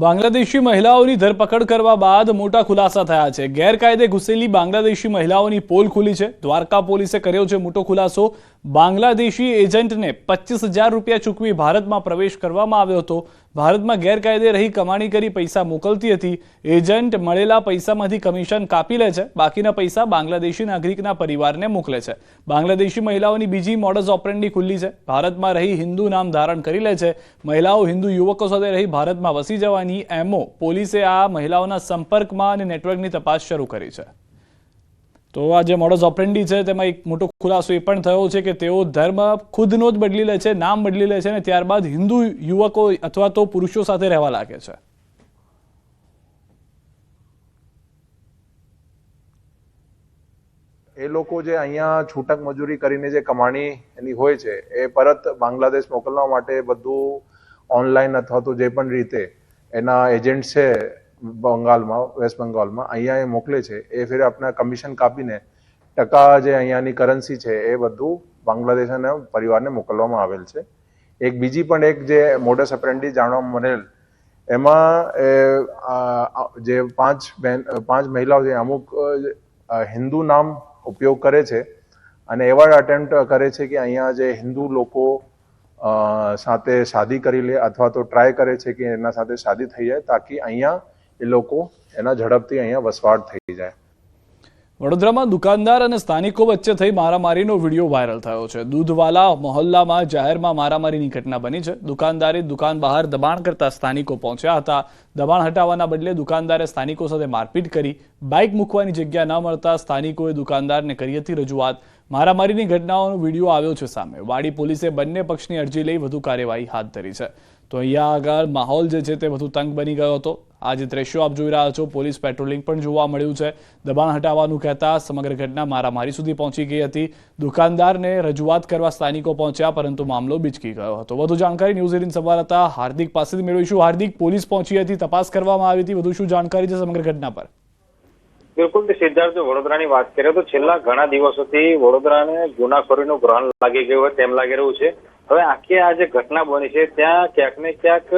બાંગ્લાદેશી મહિલાઓની ધરપકડ કરવા બાદ મોટા ખુલાસા થયા છે. ગેરકાયદે ઘૂસેલી બાંગ્લાદેશી મહિલાઓની પોલ ખુલી છે. દ્વારકા પોલીસે કર્યો છે મોટો ખુલાસો. બાંગ્લાદેશી એજન્ટને પચીસ હજાર રૂપિયા ચૂકવી ભારતમાં પ્રવેશ કરવામાં આવ્યો હતો. ભારતમાં ગેરકાયદે રહી કમાણી કરી પૈસા મોકલતી હતી. એજન્ટ મળેલા પૈસામાંથી કમિશન કાપી લે છે. બાકીના પૈસા બાંગ્લાદેશી નાગરિકના પરિવારને મોકલે છે. બાંગ્લાદેશી મહિલાઓની બીજી મોડસ ઓપરેન્ડી ખુલ્લી છે. ભારતમાં રહી હિન્દુ નામ ધારણ કરી લે છે. મહિલાઓ હિન્દુ યુવકો સાથે રહી ભારતમાં વસી જવાની એમઓ પોલીસે આ મહિલાઓના સંપર્કમાં અને નેટવર્કની તપાસ શરૂ કરી છે. તો આ જે મોડસ ઓપરેન્ડી છે, તેમાં એક મોટો ખુલાસો એ પણ થયો છે કે તેઓ ધર્મ ખુદનો જ બદલી લે છે, નામ બદલી લે છે અને ત્યારબાદ હિન્દુ યુવકો અથવા તો પુરુષો સાથે રહેવા લાગે છે. એ લોકો જે અહીંયા છૂટક મજૂરી કરીને જે કમાણી એની હોય છે, એ પરત બાંગ્લાદેશ મોકલવા માટે બધું ઓનલાઈન અથવા તો જે પણ રીતે એના એજન્ટ છે બંગાળમાં વેસ્ટ બંગાળમાં અહીંયા એ મોકલે છે. એ ફેર આપણા કમિશન કાપીને ટકા જે અહીંયાની કરન્સી છે એ બધું બાંગ્લાદેશ અને પરિવારને મોકલવામાં આવેલ છે. એક બીજી પણ એક જે મોડસ અપ્રેન્ટિસ જાણવા મળેલ, એમાં જે પાંચ બહેન પાંચ મહિલાઓ છે, અમુક હિન્દુ નામ ઉપયોગ કરે છે અને એવા અટેમ્પ્ટ કરે છે કે અહીંયા જે હિન્દુ લોકો સાથે શાદી કરી લે અથવા તો ટ્રાય કરે છે કે એના સાથે શાદી થઈ જાય, તાકી અહીંયા એ લોકો એના ઝડપથી અહીંયા વસવાટ થઈ જાય. વડોદરામાં દુકાનદાર અને સ્થાનિકો વચ્ચે થઈ મારામારીનો વીડિયો વાયરલ થયો છે. દૂધવાલા મહોલ્લામાં જાહેરમાં મારામારીની ઘટના બની છે. દુકાનદારે દુકાન બહાર દબાણ કરતા સ્થાનિકો પહોંચ્યા હતા. દબાણ હટાવવાના બદલે દુકાનદારે સ્થાનિકો સાથે મારપીટ કરી. બાઇક મૂકવાની જગ્યા ન મળતા સ્થાનિકોએ દુકાનદારને કરી હતી રજૂઆત. મારામારીની ઘટનાઓનો વીડિયો આવ્યો છે સામે. વાડી પોલીસે બંને પક્ષની અરજી લઈ વધુ કાર્યવાહી હાથ ધરી છે. તો અહીંયા આગળ માહોલ જે છે તે વધુ તંગ બની ગયો હતો. આ જે દ્રશ્યો આપ જોઈ રહ્યા છો. પોલીસ પેટ્રોલિંગ પણ જોવા મળ્યું છે. દબાણ હટાવવાનું કહેતા સમગ્ર ઘટના મારામારી સુધી પહોંચી ગઈ હતી. દુકાનદારને રજૂઆત કરવા સ્થાનિકો પહોંચ્યા, પરંતુ મામલો બીચકી ગયો હતો. વધુ જાણકારી ન્યૂઝ એટીન સંવાદદાતા હાર્દિક પાસેથી મેળવીશું. હાર્દિક, પોલીસ પહોંચી હતી. તપાસ કરવામાં આવી હતી. વધુ શું જાણકારી છે સમગ્ર ઘટના પર? બિલકુલ સિદ્ધાર્થ વડોદરાની વાત કરીએ તો છેલ્લા ઘણા દિવસોથી વડોદરાને ગુનાખોરીનું ગ્રહણ લાગી ગયું હોય તેમ લાગી રહ્યું છે. હવે આખી આ જે ઘટના બની છે, ત્યાં ક્યાંક ને ક્યાંક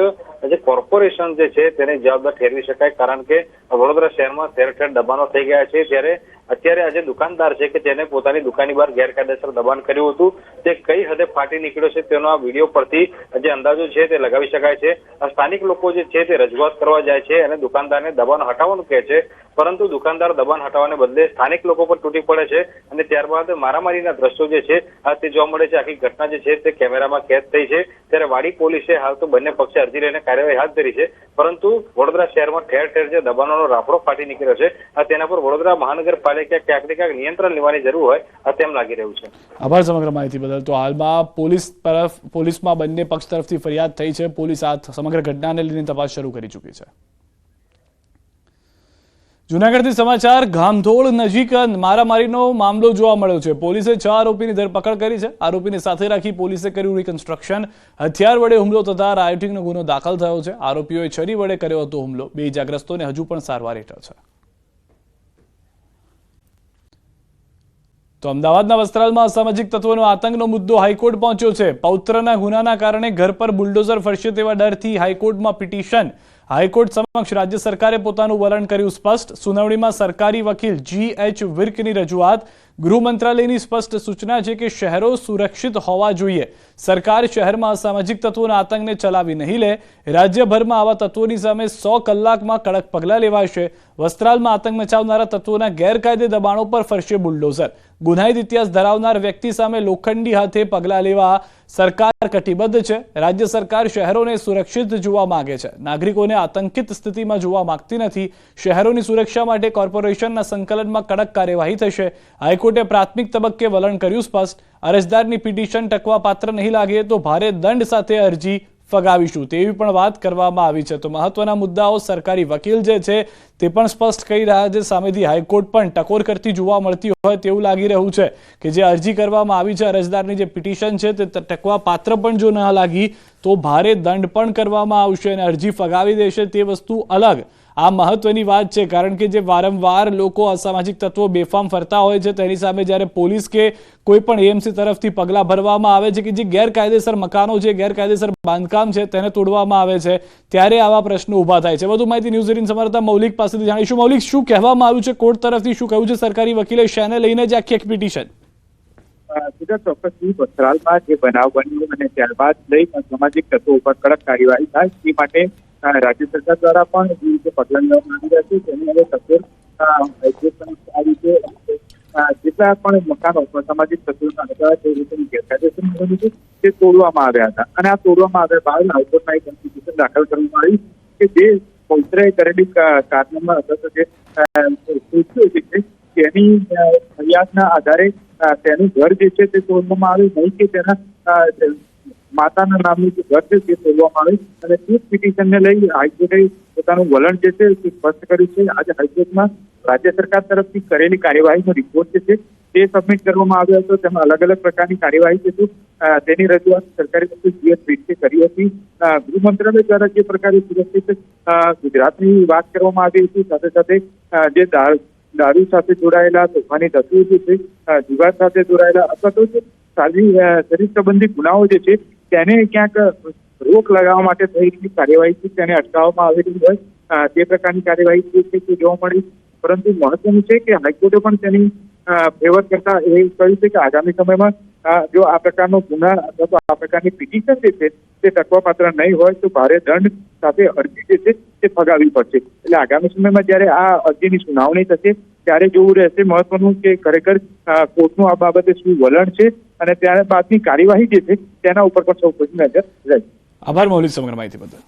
જે કોર્પોરેશન જે છે, તેને જવાબદાર ઠેરવી શકાય, કારણ કે વડોદરા શહેરમાં ઠેર ઠેર દબાણો થઈ ગયા છે. ત્યારે અત્યારે આ જે દુકાનદાર છે કે જેને પોતાની દુકાનની બહાર ગેરકાયદેસર દબાણ કર્યું હતું, તે કઈ હદે ફાટી નીકળ્યો છે તેનો આ વીડિયો પરથી જે અંદાજો છે તે લગાવી શકાય છે. સ્થાનિક લોકો જે છે તે રજૂઆત કરવા જાય છે અને દુકાનદારને દબાણ હટાવવાનું કહે છે. પરંતુ દુકાનદાર દબાણ હટાવવાને બદલે સ્થાનિક લોકો પર તૂટી પડે છે અને ત્યારબાદ મારામારીના દ્રશ્યો જે છે, આ તે જોવા મળે છે. આખી ઘટના જે છે તે કેમેરામાં કેદ થઈ છે. ત્યારે વાડી પોલીસે હાલ તો બંને પક્ષે અરજી લઈને કાર્યવાહી હાથ ધરી છે. પરંતુ વડોદરા શહેરમાં ઠેર ઠેર જે દબાણોનો રાફડો ફાટી નીકળ્યો છે. તેના પર વડોદરા મહાનગરપાલિકા ક્યાંક ને ક્યાંક નિયંત્રણ લેવાની જરૂર હોય તેમ લાગી રહ્યું છે. આભાર સમગ્ર માહિતી બદલ. તો હાલમાં પોલીસ તરફ, પોલીસમાં બંને પક્ષ તરફથી ફરિયાદ થઈ છે. પોલીસ આ સમગ્ર ઘટનાને લઈને તપાસ શરૂ કરી ચૂકી છે. જુનાગઢથી સમાચાર ગામધોળ નજીક મારામારીનો મામલો જોવા મળ્યો છે. પોલીસે છ આરોપીની ધરપકડ કરી છે. આરોપીને સાથે રાખી પોલીસે કર્યું રિકન્સ્ટ્રક્શન હથિયાર વડે હુમલો થતા રાયોટિંગનો ગુનો દાખલ થયો છે. આરોપીઓએ છરી વડે કર્યો હતો હુમલો. બે ઇજાગ્રસ્તોને હજુ પણ સારવાર હેઠળ છે. તો અમદાવાદના વસ્ત્રાલમાં અસામાજિક તત્વોનો આતંકનો મુદ્દો હાઈકોર્ટ પહોંચ્યો છે. પૌત્રના ગુનાના કારણે ઘર પર બુલડોઝર ફરશે તેવા ડરથી હાઈકોર્ટમાં પિટિશન. હાઈકોર્ટ સમક્ષ રાજ્ય સરકારે પોતાનું વલણ કર્યું સ્પષ્ટ. સુનાવણીમાં સરકારી વકીલ જી એચ વિર્કની રજૂઆત. ગૃહ મંત્રાલયની સ્પષ્ટ સૂચના છે કે શહેરો સુરક્ષિત હોવા જોઈએ. સરકાર શહેરમાં અસામાજિક તત્વોના આતંકને ચલાવી નહીં લે. રાજ્યભરમાં આવા તત્વોની સામે સો કલાકમાં કડક પગલાં લેવાશે. વસ્ત્રાલમાં આતંક મચાવનારા તત્વોના ગેરકાયદે દબાણો પર ફરશે બુલડોઝર. ગુનાહિત ઇતિહાસ ધરાવનાર વ્યક્તિ સામે લોખંડી હાથે પગલાં લેવા સરકાર કટિબદ્ધ છે. રાજ્ય સરકાર શહેરોને સુરક્ષિત જોવા માંગે છે. નાગરિકોને આતંકિત સ્થિતિમાં જોવા માંગતી નથી. શહેરોની સુરક્ષા માટે કોર્પોરેશનના સંકલનમાં કડક કાર્યવાહી થશે. હાઈકોર્ટે પ્રાથમિક તબક્કે વલણ કર્યું સ્પષ્ટ. અરજદારની પિટિશન ટકવા પાત્ર નહીં લાગે તો ભારે દંડ સાથે અરજી ફગાવીશું તેવી પણ વાત કરવામાં આવી છે. તો મહત્વના મુદ્દાઓ સરકારી વકીલ જે છે તે પણ સ્પષ્ટ કહી રહ્યા છે. સામેથી હાઈકોર્ટ પણ ટકોર કરતી જોવા મળતી હોય તેવું લાગી રહ્યું છે કે જે અરજી કરવામાં આવી છે, અરજદારની જે પિટિશન છે તે ટકવા પાત્ર પણ જો ન લાગી તો ભારે દંડ પણ કરવામાં આવશે અને અરજી ફગાવી દેશે તે વસ્તુ અલગ આ મહત્વની વાત છે, કારણ કે જે વારંવાર લોકો અસામાજિક તત્વો બેફામ ફરતા હોય છે, તેની સામે જ્યારે પોલીસ કે કોઈ પણ એએમસી તરફથી પગલાં ભરવામાં આવે છે કે જે ગેરકાયદેસર મકાનો છે, ગેરકાયદેસર બાંધકામ છે, તેને તોડવામાં આવે છે, ત્યારે આવા પ્રશ્નો ઊભા થાય છે. વધુ માહિતી ન્યૂઝ એટીન સમારતા મૌલિક પાસેથી જાણીશું. મૌલિક, શું કહેવામાં આવ્યું છે? કોર્ટ તરફથી શું કહ્યું છે? સરકારી વકીલે શેને લઈને જ આખી એક પિટિશન? ચોક્કસથી વસ્ત્રાલમાં જે બનાવ બન્યો અને ત્યારબાદ લઈ સામાજિક તત્વો ઉપર કડક કાર્યવાહી થાય તે માટે રાજ્ય સરકાર દ્વારા પણ જે રીતે પગલાં લેવામાં આવી રહ્યા છે તેની હવે તસવીર આ અ, જેટલા પણ મકાનો સામાજિક તત્વોના હતા તે રીતેની ગેરકાયદેસર બન્યું છે તે તોડવામાં આવ્યા હતા. અને આ તોડવામાં આવ્યા બાદ હાઈકોર્ટમાં એક કોન્સ્ટિટ્યુશન દાખલ કરવામાં આવી કે જે પૌત્રએ કરેલી કારનામા અથવા જે અ, છે તેની ફરિયાદના આધારે તેનું ઘર જે છે તે તોડવામાં આવ્યું નહીં કે તેના માતાના નામનું જે ઘર છે તે ખોલવામાં આવે અને તે પિટિશનને લઈ હાઈકોર્ટે પોતાનું વલણ જે છે તે સ્પષ્ટ કર્યું છે. આજે હાઈકોર્ટમાં રાજ્ય સરકાર તરફથી કરેલી કાર્યવાહીનો રિપોર્ટ જે છે તે સબમિટ કરવામાં આવ્યો હતો. તેમાં અલગ અલગ પ્રકારની કાર્યવાહી જે છે તેની રજૂઆત સરકારી વકીલ જીએસ પીઠે કરી હતી. ગૃહ મંત્રાલય દ્વારા જે પ્રકારે સુરક્ષિત ગુજરાતની વાત કરવામાં આવી હતી. સાથે સાથે જે દારૂ સાથે જોડાયેલા તોફાની તત્વો જે છે જીવાત સાથે જોડાયેલા અથવા તો જે સારી અ, શરીર સંબંધી ગુનાઓ જે છે તેને ક્યાંક રોક લગાવવા માટે થઈ રહેલી કાર્યવાહી છે, તેને અટકાવવામાં આવેલી હોય તે પ્રકારની કાર્યવાહી છે તે જોવા મળી. પરંતુ મહત્વનું છે કે હાઈકોર્ટે પણ તેની ફેવર કરતા એ કહ્યું છે કે આગામી સમયમાં જો આ પ્રકારનો ગુના અથવા તો આ પ્રકારની પિટિશન જે છે, તે તકવાપાત્ર નહીં હોય, તો ભારે દંડ સાથે અરજી જે છે, તે ફગાવવી પડશે. એટલે આગામી સમયમાં જ્યારે આ અરજીની સુનાવણી થશે ત્યારે જોવું રહેશે મહત્વનું કે ખરેખર કોર્ટનું આ બાબતે શું વલણ છે અને ત્યારબાદની કાર્યવાહી જે છે તેના ઉપર પણ સૌ પ્રથમ નજર રહેશે. આભાર, મૌલિક સમગ્ર માહિતી બદલ.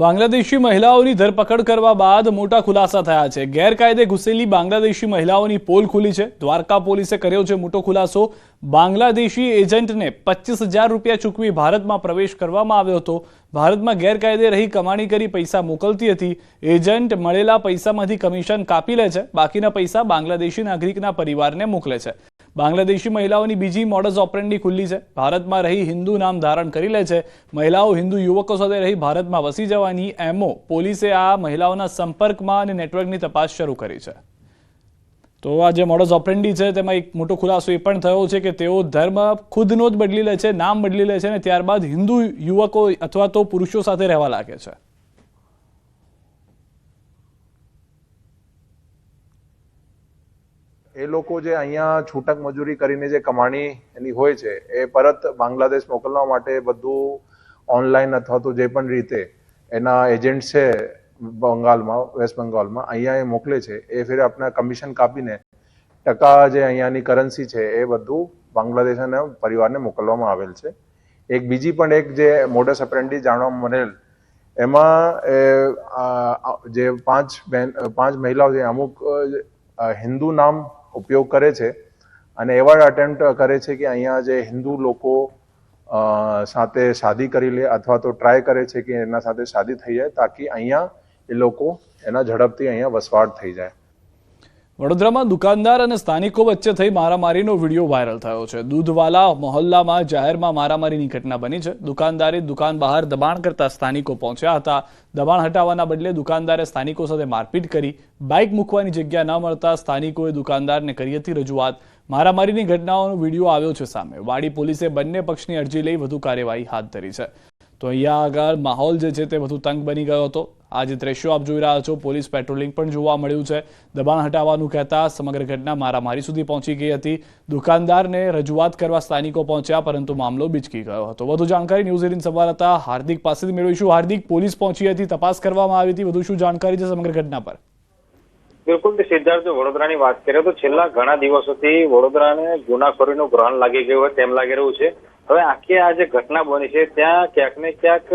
બાંગ્લાદેશી મહિલાઓની ધરપકડ કરવા બાદ મોટા ખુલાસા થયા છે. ગેરકાયદે ઘૂસેલી બાંગ્લાદેશી મહિલાઓની પોલ ખુલી છે. દ્વારકા પોલીસે કર્યો છે મોટો ખુલાસો. બાંગ્લાદેશી એજન્ટને પચીસ હજાર રૂપિયા ચૂકવી ભારતમાં પ્રવેશ કરવામાં આવ્યો હતો. ભારતમાં ગેરકાયદે રહી કમાણી કરી પૈસા મોકલતી હતી. એજન્ટ મળેલા પૈસામાંથી કમિશન કાપી લે છે. બાકીના પૈસા બાંગ્લાદેશી નાગરિકના પરિવારને મોકલે છે. બાંગ્લાદેશી મહિલાઓની બીજી મોડસ ઓપરેન્ડી ખુલ્લી છે. ભારતમાં રહી હિન્દુ નામ ધારણ કરી લે છે. મહિલાઓ હિન્દુ યુવકો સાથે રહી ભારતમાં વસી જવાની એમઓ પોલીસે આ મહિલાઓના સંપર્કમાં અને નેટવર્કની તપાસ શરૂ કરી છે. તો આ જે મોડસ ઓપરેન્ડી છે, તેમાં એક મોટો ખુલાસો એ પણ થયો છે કે તેઓ ધર્મ ખુદનો જ બદલી લે છે, નામ બદલી લે છે અને ત્યારબાદ હિન્દુ યુવકો અથવા તો પુરુષો સાથે રહેવા લાગે છે. એ લોકો જે અહીંયા છૂટક મજૂરી કરીને જે કમાણી એની હોય છે, એ પરત બાંગ્લાદેશ મોકલવા માટે બધું ઓનલાઈન અથવા તો જે પણ રીતે એના એજન્ટ છે, બંગાળમાં વેસ્ટ બંગાળમાં અહીંયા એ મોકલે છે, એ ફિર આપણા કમિશન કાપીને ટકા જે અહીંયાની કરન્સી છે, એ બધું બાંગ્લાદેશ અને પરિવારને મોકલવામાં આવેલ છે. એક બીજી પણ એક જે મોડસ અપ્રેન્ટિસ જાણવા મળેલ, એમાં જે પાંચ બહેન પાંચ મહિલાઓ છે, અમુક હિન્દુ નામ ઉપયોગ કરે છે અને એવા અટેમ્પ્ટ કરે છે કે અહીંયા જે હિન્દુ લોકો સાથે શાદી કરી લે અથવા તો ટ્રાય કરે છે કે એના સાથે શાદી થઈ જાય, તાકી અહીંયા એ લોકો એના ઝડપથી અહીંયા વસવાટ થઈ જાય. વડોદરામાં દુકાનદાર અને સ્થાનિકો વચ્ચે થઈ મારામારીનો વીડિયો વાયરલ થયો છે. દૂધવાલા મહોલ્લામાં જાહેરમાં મારામારીની ઘટના બની છે. દુકાનદારે દુકાન બહાર દબાણ કરતા સ્થાનિકો પહોંચ્યા હતા. દબાણ હટાવવાના બદલે દુકાનદારે સ્થાનિકો સાથે મારપીટ કરી, બાઇક મૂકવાની જગ્યા ન મળતા સ્થાનિકોએ દુકાનદારને કરી હતી રજૂઆત. મારામારીની ઘટનાઓનો વીડિયો આવ્યો છે સામે. વાડી પોલીસે બંને પક્ષની અરજી લઈ વધુ કાર્યવાહી હાથ ધરી છે. તો અહીંયા આગળ માહોલ જે છે તે વધુ તંગ બની ગયો હતો. આ જે દ્રશ્યો આપ જોઈ રહ્યા છો, પોલીસ પેટ્રોલિંગ પણ જોવા મળ્યું છે. દબાણ હટાવવાનું કહેતા સમગ્ર ઘટના મારામારી સુધી પહોંચી ગઈ હતી. દુકાનદારને રજૂઆત કરવા સ્થાનિકો પહોંચ્યા, પરંતુ મામલો બીચકી ગયો હતો. વધુ જાણકારી ન્યૂઝ એટીન સંવાદદાતા હાર્દિક પાસેથી મેળવીશું. હાર્દિક, પોલીસ પહોંચી હતી, તપાસ કરવામાં આવી હતી. વધુ શું જાણકારી છે સમગ્ર ઘટના પર? બિલકુલ સિદ્ધાર્થ વડોદરાની વાત કરીએ તો છેલ્લા ઘણા દિવસોથી વડોદરાને ગુનાખોરીનું ગ્રહણ લાગી ગયું હોય તેમ લાગી રહ્યું છે. હવે આખી આ જે ઘટના બની છે, ત્યાં ક્યાંક ને ક્યાંક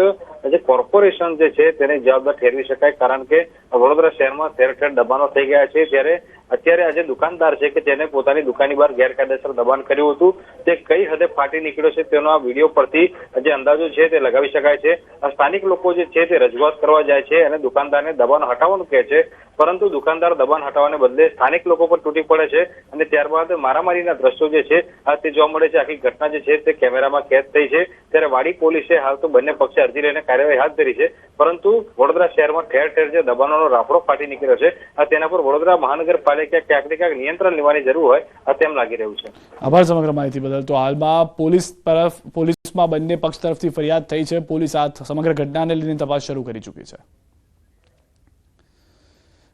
જે કોર્પોરેશન જે છે, તેને જવાબદાર ઠેરવી શકાય, કારણ કે વડોદરા શહેરમાં ઠેર ઠેર દબાણો થઈ ગયા છે. ત્યારે અત્યારે આજે દુકાનદાર છે કે જેને પોતાની દુકાનની બહાર ગેરકાયદેસર દબાણ કર્યું હતું, તે કઈ હદે ફાટી નીકળ્યો છે તેનો આ વીડિયો પરથી જે અંદાજો છે તે લગાવી શકાય છે. સ્થાનિક લોકો જે છે તે રજૂઆત કરવા જાય છે અને દુકાનદારને દબાણ હટાવવાનું કહે છે. પરંતુ દુકાનદાર દબાણ હટાવવાને બદલે સ્થાનિક લોકો પર તૂટી પડે છે અને ત્યારબાદ મારામારીના દ્રશ્યો જે છે, આ તે જોવા મળે છે. આખી ઘટના જે છે તે કેમેરામાં કેદ થઈ છે. ત્યારે વાડી પોલીસે હાલ તો બંને પક્ષે અરજી લઈને કાર્યવાહી હાથ ધરી છે. પરંતુ વડોદરા શહેરમાં ઠેર ઠેર જે દબાણોનો રાફડો ફાટી નીકળ્યો છે. તેના પર વડોદરા મહાનગરપાલિકા ક્યાંક ને ક્યાંક નિયંત્રણ લેવાની જરૂર હોય તેમ લાગી રહ્યું છે. આભાર સમગ્ર માહિતી બદલ. તો હાલમાં પોલીસ તરફ, પોલીસમાં બંને પક્ષ તરફથી ફરિયાદ થઈ છે. પોલીસ આ સમગ્ર ઘટનાને લઈને તપાસ શરૂ કરી ચૂકી છે.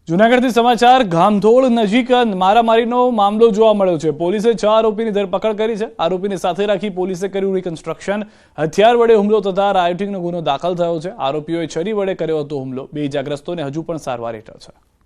જુનાગઢથી સમાચાર ગામધોળ નજીક મારામારીનો મામલો જોવા મળ્યો છે. પોલીસે છ આરોપીની ધરપકડ કરી છે. આરોપીને સાથે રાખી પોલીસે કર્યું રિકન્સ્ટ્રક્શન હથિયાર વડે હુમલો થતા રાયોટિંગનો ગુનો દાખલ થયો છે. આરોપીઓએ છરી વડે કર્યો હતો હુમલો. બે ઇજાગ્રસ્તોને હજુ પણ સારવાર હેઠળ છે.